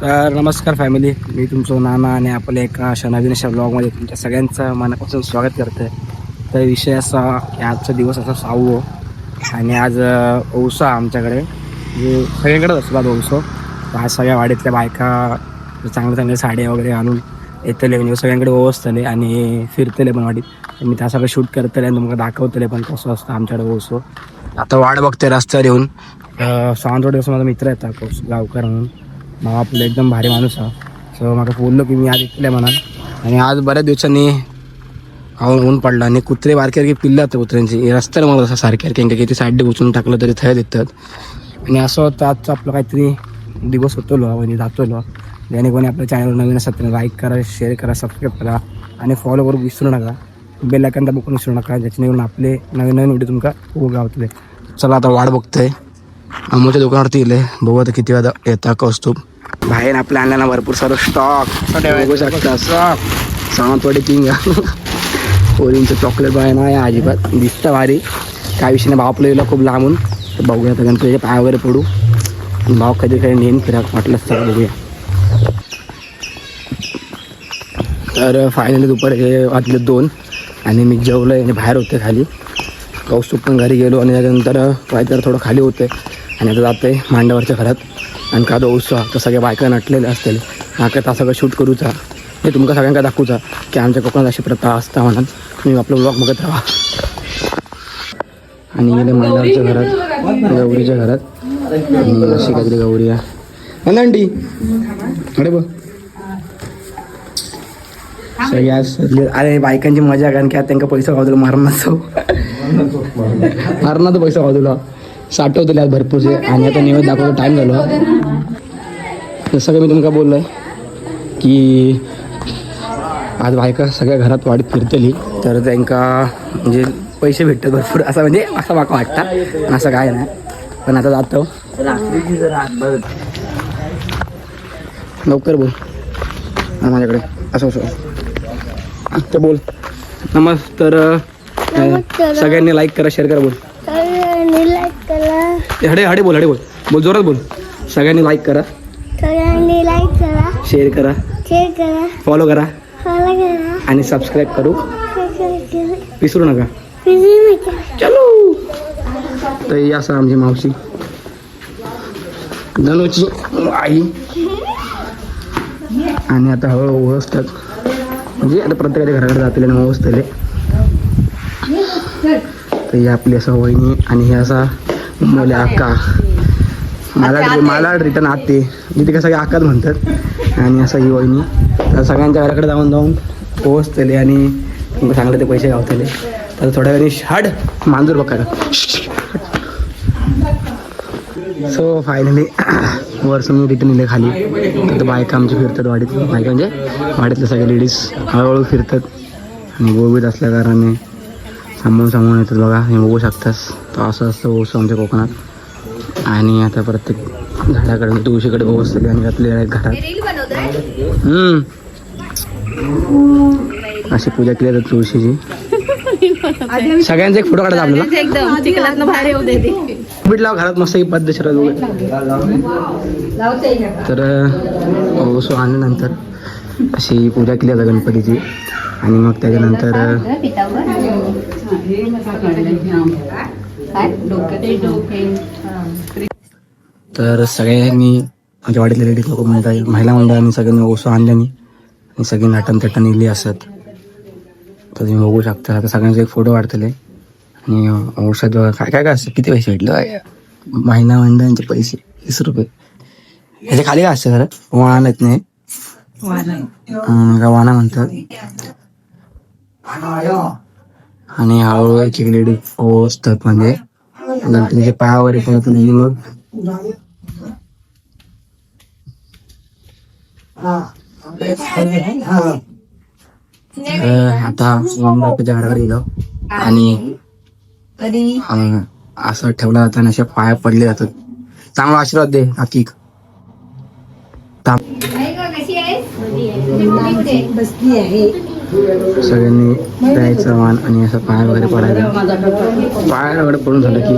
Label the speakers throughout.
Speaker 1: तर नमस्कार फॅमिली मी तुमचं नाना आणि आपल्या एका अशा नवीन अशा ब्लॉगमध्ये तुमच्या सगळ्यांचं मनापासून स्वागत करते तर विषय असा की आजचा दिवस असा सावो आणि आज अं, औसा आमच्याकडे. म्हणजे जे सगळीकडेच आज औसो. तर आज सगळ्या वाडीतल्या बायका चांगल्या चांगल्या साड्या वगैरे घालून येतले म्हणजे सगळ्यांकडे ओवसतले आणि फिरतले पण वाडीत. मी त्या सगळं शूट करतले आणि तुमका दाखवतले पण कसं असतं आमच्याकडे ओसो आता वाट बघते रस्त्यावर येऊन. अं, सावंतवाडी दिवस माझा मित्र येतात गावकर म्हणून. मग आपलं एकदम भारी माणूस हा. सो मला बोललो की मी आज इथले म्हणा आणि आज बऱ्याच दिवसांनी हाऊन ऊन पडला आणि कुत्रे बारके पिल्लं होतं कुत्र्यांची. रस्त्याला मला असं सारखे किंवा किती साईड उचलून टाकलं तरी थंय देतात. आणि असं होतं आजचं आपलं काहीतरी दिवस होतो म्हणजे जातोलो. ज्याने कोणी आपल्या चॅनलवर नवीन असतात त्यांना लाईक करा शेअर करा सबस्क्राईब करा आणि फॉलो करून विसरू नका. बेल आयकन दाबून विसरू नका ज्याच्याने आपले नवीन नवीन व्हिडिओ तुमका खूप गावतले चला आता वाट बघतोय. अमोच्या दुकानावरती गेले. बघू आता किती वेळा येता कौस्तुभ. बाहेर आपल्या आणला भरपूर सारं स्टॉक बघू शकता. स्टॉक सावंतवाडी किंग पोरींचं चॉकलेट बाय नाही अजिबात. दिसतं भारी. काय विषय नाही भाव आपल्याला खूप लांबून. तर बघूया आता गणपतीचे पाय वगैरे पडू. भाव कधी कधी नेहमी फिरा वाटलंच तर बघूया. तर फायनली दुपारी हे वाजले दोन. आणि मी जेवलो आणि बाहेर होते खाली. कौस्तुभ पण घरी गेलो आणि त्याच्यानंतर काहीतरी थोडं खाली होते. आणि आता जाते मांडावरच्या घरात. आणि का उत्सव तर सगळ्या बायका नटलेले असतील. त्या सगळं शूट करूचा. हे तुमका सगळ्यांका दाखवूचा की आमच्या कोकणात अशी प्रथा असता म्हणून तुम्ही आपलं ब्लॉग बघत राहा. आणि गेले मांडावरच्या घरात गौरीच्या घरात. आणि अशी काहीतरी गौरी आहे. अंडी अरे बघ. अरे बायकांची मजा कारण की आता त्यांना पैसा खाऊ मारणार मारणार तर पैसा खाऊ तुला साठवतले आज भरपूरचे आणि आता निवेद दाखवतो टाईम झालो. जसं काही मी तुमका बोललोय की आज बायका सगळ्या घरात वाढत फिरतली. तर त्यांका म्हणजे पैसे भेटतात भरपूर. असं म्हणजे असं माका वाटतं पण असं काय नाही. पण आता जातो. लवकर बोल. माझ्याकडे. असं असं. तर बोल. नमस् तर सगळ्यांनी लाईक करा शेअर करा बोल
Speaker 2: सगळ्यांनी लाईक करा
Speaker 1: ए, हडे हडे बोल हडे बोल. बोल जोरात बोल. सगळ्यांनी लाईक करा.
Speaker 2: सगळ्यांनी लाईक करा.
Speaker 1: शेअर करा.
Speaker 2: शेअर करा.
Speaker 1: फॉलो करा.
Speaker 2: फॉलो करा.
Speaker 1: आणि सबस्क्राईब करू. विसरू नका.
Speaker 2: विसरू नका.
Speaker 1: चलो. तर ही असं आमची मावशी. धनुची आई. आणि आता हळूहळू ओळखतात म्हणजे आता प्रत्येकाच्या घराकडे जातील आणि ओळखतले तर ही आपली असं वहिनी आणि हे असा मुले आका मला मला रिटर्न आते मी ते सगळे आकाच म्हणतात. आणि असं ही वहिनी. तर सगळ्यांच्या घराकडे जाऊन जाऊन पोहोचतले आणि चांगले ते पैसे गावतले. तर थोड्या वेळाने हाड मांजूर बघा सो फायनली वरसून मी रिटर्न इले खाली. तर ते बायका आमची फिरतात वाडीत. बायका म्हणजे वाडीतल्या सगळ्या लेडीज हळूहळू फिरतात. आणि गोबीत असल्या कारणाने सांभाळून सांभाळून येतात बघा. हे बघू शकतास. तर असं असतं ओसं आमच्या कोकणात. आणि आता प्रत्येक झाडाकडे तुळशीकडे पोहोचले आणि घातले आहेत घरात. अशी पूजा केली जाते तुळशीची. सगळ्यांचा एक फोटो काढायचा आपल्याला. बीट लाव घरात मस्त पद्धतशीर तर ओसो आल्यानंतर अशी पूजा केली जाते गणपतीची. आणि मग त्याच्यानंतर तर सगळ्यांनी माझ्या वाडीतले लेडीज लोक म्हणतात महिला मंडळांनी सगळ्यांनी ओसो आणल्यानी आणि सगळी नाटण तटण इली असत. तर तुम्ही बघू शकता. आता सगळ्यांचे एक फोटो काढतले आणि औषध काय काय काय असतं? किती पैसे भेटले? महिना मंडळांचे पैसे. वीस रुपये. ह्याच्या खाली काय असतं खरं? वाहन येत नाही वाहना म्हणतात? आणि हळूहळू एक एक लेडी असतात म्हणजे गणपतीच्या पायावर पडत नाही मग आता बाप्पाच्या गेलो. आणि असं ठेवला जातं आणि असे पाया पडले जातात. चांगला आशीर्वाद दे आकिक सगळ्यांनी द्यायचं मान आणि असं पाया वगैरे पडायचं. पाया वगैरे पडून झालं की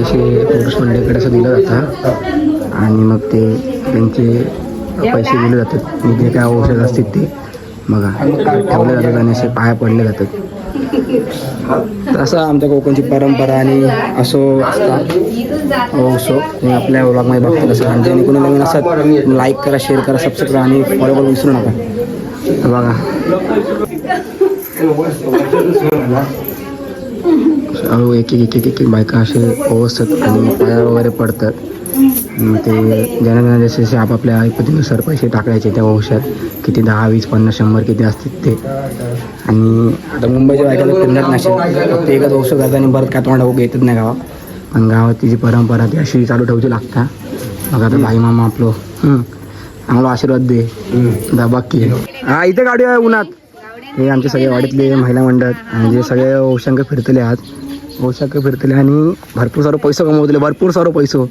Speaker 1: असे पुरुष मंडळीकडे असं दिलं जातं. आणि मग ते त्यांचे पैसे दिले जातात. आणि जे काय औषध असतील ते बघा. ठेवले जातात आणि असे पाया पडले जातात. असं आमच्या कोकणची परंपरा आणि असो असतात असो तुम्ही आपल्या ब्लॉगमध्ये बघता तसं आणि जेणेकरून कोणी नवीन असतात लाईक करा शेअर करा सबस्क्राईब करा आणि फॉलो करून विसरू नका. बघा. हळू एक एक एक एक एक बायका असे पोहोचतात आणि पाया वगैरे पडतात. ते ज्यांना ज्यांना जसे जसे आपापल्या ऐपतीनुसार पैसे टाकायचे त्या औषध किती दहा वीस पन्नास शंभर किती असतील ते. आणि आता मुंबईच्या बायकाला फिरण्यात नसेल. फक्त एकच औषध करतात आणि परत काय तोंडा येतच नाही गावात. पण गावात तिची परंपरा ती अशी चालू ठेवची लागता. मग आता भाई मामा आपलं. आम्हाला आशीर्वाद दे. दा बाकी. हा इथे गाडी आहे उन्हात. हे आमचे सगळे वाडीतले महिला मंडळ आणि जे सगळे औषंक फिरतले आहात. औषंक फिरतले आणि भरपूर सारो पैसो कमवतले भरपूर सारो पैसो.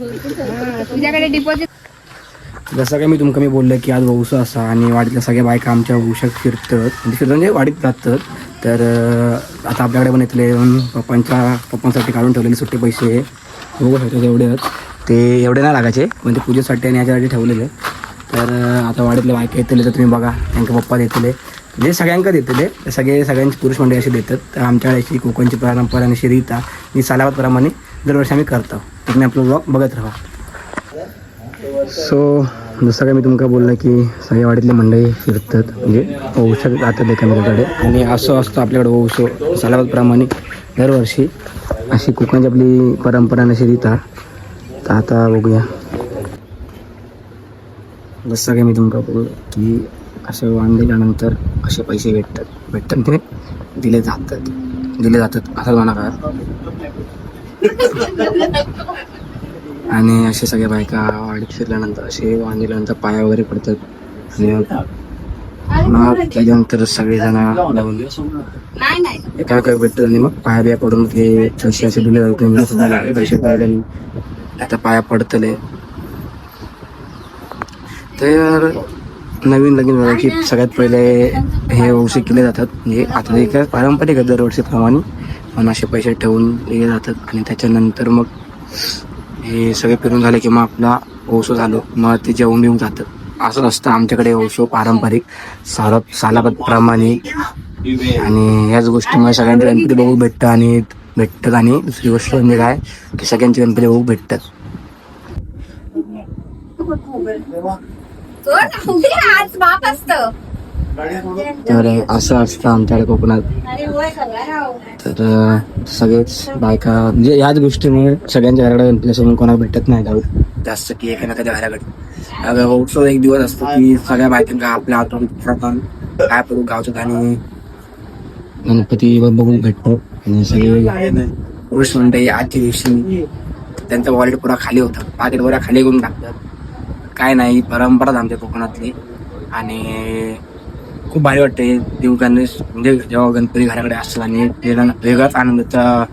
Speaker 1: जसं काय मी तुमका मी बोललं की आज वौसा असा आणि वाडीतल्या सगळ्या बायका आमच्या वौशात फिरतात. म्हणजे म्हणजे वाडीत राहतात तर आता आपल्याकडे पण अं, पप्पांच्या पप्पांसाठी काढून ठेवलेले सुट्टे पैसे. बघू शकतो एवढे आहेत ते एवढे नाही लागायचे. पण ते पूजेसाठी आणि याच्यासाठी ठेवलेले. तर आता वाडीतले बायका येतले तर तुम्ही बघा त्यांचे पप्पा देतले. म्हणजे जे सगळ्यांका देतले. सगळे सगळ्यांची पुरुष मंडळी अशी देतात. तर आमच्याकडे अशी कोकणची परंपरा आणि रीत आणि सालावतप्रमाणे दरवर्षी आम्ही करतो. तर तुम्ही आपलं ब्लॉग बघत राहा. सो जसं काय मी तुमका बोललं की सगळ्या वाडीतले मंडळी फिरतात. म्हणजे औषध जातात एकामेकाकडे. आणि असं असतं आपल्याकडे औषध सालावतप्रमाणे दरवर्षी. अशी कोकणाची आपली परंपरा आणि अशी तर आता बघूया. जसं काय मी तुमका बोललो की असे वाण दिल्यानंतर असे पैसे भेटतात. भेटतात ते दिले जातात. दिले जातात असं म्हणा काय आणि असे सगळ्या बायका वाढीत फिरल्यानंतर असे वांदिल्यानंतर पाया वगैरे पडतात. आणि मग- त्याच्यानंतर सगळेजण लावून काय काय भेटतात आणि मग पाया बिया पडून ते पैसे असे दिले जातात. पैसे आता पाया पडतले. तर नवीन लगीन झालं की सगळ्यात पहिले हे वंशी केले जातात. म्हणजे आता ते काय पारंपरिक आहे दरवर्षीप्रमाणे पण असे पैसे ठेवून दिले जातात. आणि त्याच्यानंतर मग हे सगळे फिरून झाले की मग आपला औषध झालो. मग ते जेवून बिवून जातात असं असतं आमच्याकडे औषध पारंपरिक साला सालापतप्रमाणे. आणि याच गोष्टीमुळे सगळ्यांचे गणपती बघू भेटतं आणि भेटतात. आणि दुसरी गोष्ट म्हणजे काय? की सगळ्यांचे गणपती बघू भेटतात.
Speaker 3: आज बाप असत.
Speaker 1: तर असं असतं आमच्याकडे कोकणात. तर सगळेच बायका म्हणजे याच गोष्टीमुळे सगळ्यांच्या घराकडे सोडून कोणाला भेटत नाही जाऊ जास्त की एखाद्या घराकडे. अगं उत्सव एक दिवस असतो की सगळ्या बायकांना आपल्या हातून प्रथम काय करू गावचं आणि गणपती बघून भेटतो आणि सगळे पुरुष मंडळी आजच्या दिवशी त्यांचा वॉलेट पुरा खाली होता. पाकिट पुरा खाली करून टाकतात. काय नाही परंपराच आमच्या कोकणातली. आणि खूप भारी वाटते देव गणेश म्हणजे जेव्हा गणपती घराकडे असतात आणि वेगळा वेगळाच आनंदाचा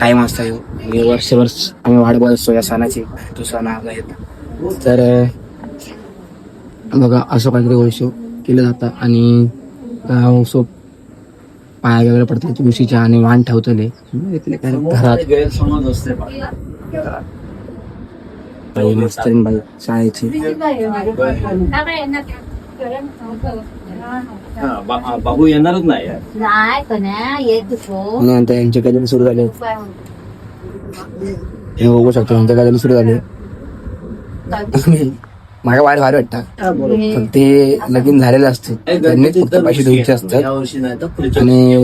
Speaker 1: टाईम असतो. आणि वर्षभर आम्ही वाट बघत असतो या सणाची तो सण आला येतो तर बघा असं काहीतरी वैशो केलं जातं. आणि वैशो पाया वगैरे पडतात तुळशीच्या आणि वाण ठेवतले. घरात. बाई मस्तरीण बाई शाळेची
Speaker 4: बाबू येणारच नाही
Speaker 3: नाही कन्या येत हो
Speaker 1: आणि नंतर यांचे कधी सुरू झाले. हे बघू शकतो यांच्या कधी सुरू झाले. माझ्या वाईट भारी वाटतं. पण ते लगीन झालेले असते. त्यांनी फक्त पैसे द्यायचे असतात. आणि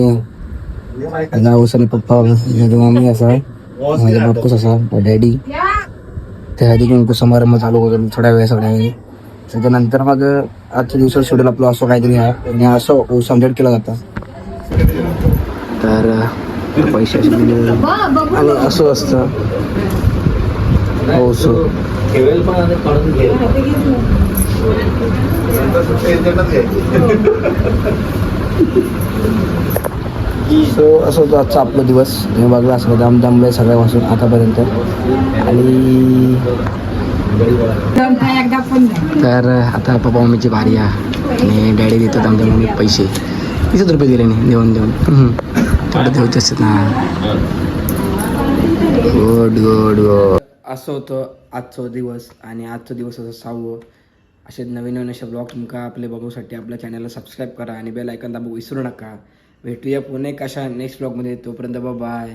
Speaker 1: माझा पप्पा माझी मम्मी असा माझा बापूस असा डॅडी. त्यासाठी कुंकू समारंभ चालू होतो थोड्या वेळ थोड्या त्याच्यानंतर मग आजच्या दिवसात शेड्यूल आपलं असं काहीतरी आहे. आणि असं ओस अपडेट केला जातं. तर पैसे आणि असं असतं.
Speaker 4: हो सो.
Speaker 1: सो असं होतं आजचा आपला दिवस. मी बघला असं दम दमलंय सगळ्यापासून आतापर्यंत. आणि तर आता पप्पा मम्मीची भारी आणि डॅडी देतात आमच्या मम्मी पैसे. किती रुपये दिले नाही देऊन देऊन. तेवढं देऊच असत ना. गुड गुड गुड असं होतं आजचा दिवस आणि आजचा दिवस असं सहावं असे नवीन नवीन असे ब्लॉग तुमका आपले बघूसाठी आपल्या चॅनलला सबस्क्राईब करा आणि बेल ऐकन दाबू विसरू नका. भेटूया पुणे कशा नेक्स्ट ब्लॉगमध्ये तोपर्यंत बाय